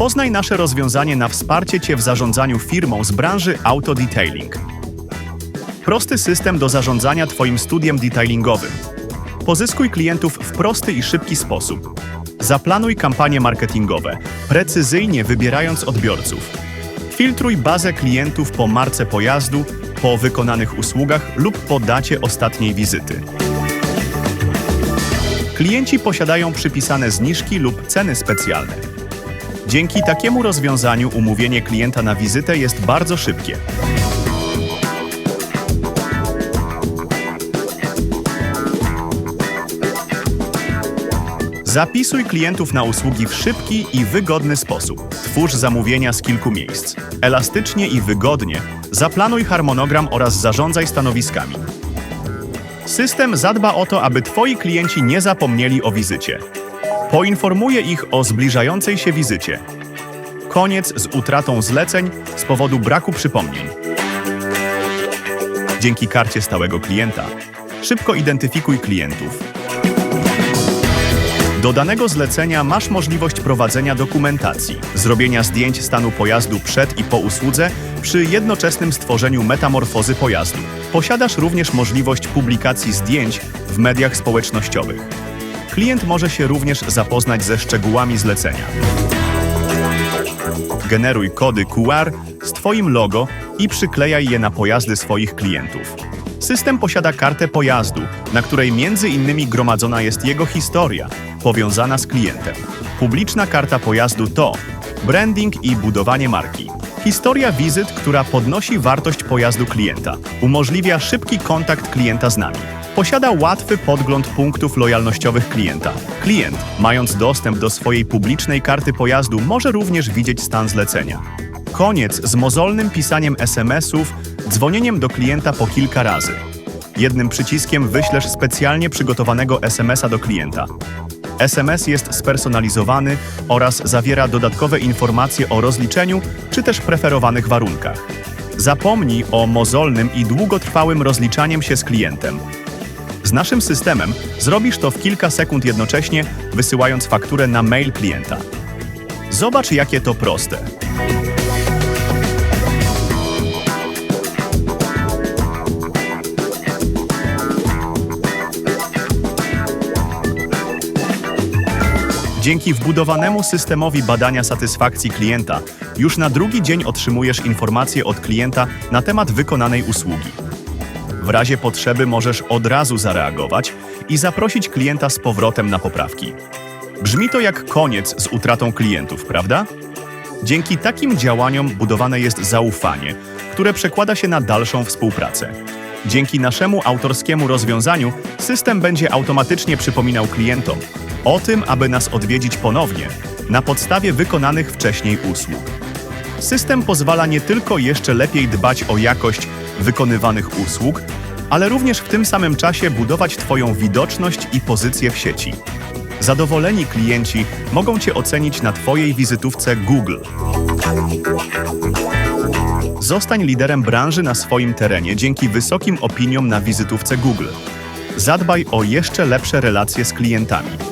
Poznaj nasze rozwiązanie na wsparcie Cię w zarządzaniu firmą z branży auto detailing. Prosty system do zarządzania Twoim studiem detailingowym. Pozyskuj klientów w prosty i szybki sposób. Zaplanuj kampanie marketingowe, precyzyjnie wybierając odbiorców. Filtruj bazę klientów po marce pojazdu, po wykonanych usługach lub po dacie ostatniej wizyty. Klienci posiadają przypisane zniżki lub ceny specjalne. Dzięki takiemu rozwiązaniu umówienie klienta na wizytę jest bardzo szybkie. Zapisuj klientów na usługi w szybki i wygodny sposób. Twórz zamówienia z kilku miejsc. Elastycznie i wygodnie zaplanuj harmonogram oraz zarządzaj stanowiskami. System zadba o to, aby Twoi klienci nie zapomnieli o wizycie. Poinformuje ich o zbliżającej się wizycie. Koniec z utratą zleceń z powodu braku przypomnień. Dzięki karcie stałego klienta szybko identyfikuj klientów. Do danego zlecenia masz możliwość prowadzenia dokumentacji, zrobienia zdjęć stanu pojazdu przed i po usłudze przy jednoczesnym stworzeniu metamorfozy pojazdu. Posiadasz również możliwość publikacji zdjęć w mediach społecznościowych. Klient może się również zapoznać ze szczegółami zlecenia. Generuj kody QR z Twoim logo i przyklejaj je na pojazdy swoich klientów. System posiada kartę pojazdu, na której między innymi gromadzona jest jego historia, powiązana z klientem. Publiczna karta pojazdu to branding i budowanie marki. Historia wizyt, która podnosi wartość pojazdu klienta, umożliwia szybki kontakt klienta z nami. Posiada łatwy podgląd punktów lojalnościowych klienta. Klient, mając dostęp do swojej publicznej karty pojazdu, może również widzieć stan zlecenia. Koniec z mozolnym pisaniem SMS-ów, dzwonieniem do klienta po kilka razy. Jednym przyciskiem wyślesz specjalnie przygotowanego SMS-a do klienta. SMS jest spersonalizowany oraz zawiera dodatkowe informacje o rozliczeniu czy też preferowanych warunkach. Zapomnij o mozolnym i długotrwałym rozliczaniem się z klientem. Z naszym systemem zrobisz to w kilka sekund jednocześnie, wysyłając fakturę na mail klienta. Zobacz, jakie to proste. Dzięki wbudowanemu systemowi badania satysfakcji klienta, już na drugi dzień otrzymujesz informacje od klienta na temat wykonanej usługi. W razie potrzeby możesz od razu zareagować i zaprosić klienta z powrotem na poprawki. Brzmi to jak koniec z utratą klientów, prawda? Dzięki takim działaniom budowane jest zaufanie, które przekłada się na dalszą współpracę. Dzięki naszemu autorskiemu rozwiązaniu system będzie automatycznie przypominał klientom o tym, aby nas odwiedzić ponownie na podstawie wykonanych wcześniej usług. System pozwala nie tylko jeszcze lepiej dbać o jakość wykonywanych usług, ale również w tym samym czasie budować Twoją widoczność i pozycję w sieci. Zadowoleni klienci mogą Cię ocenić na Twojej wizytówce Google. Zostań liderem branży na swoim terenie dzięki wysokim opiniom na wizytówce Google. Zadbaj o jeszcze lepsze relacje z klientami.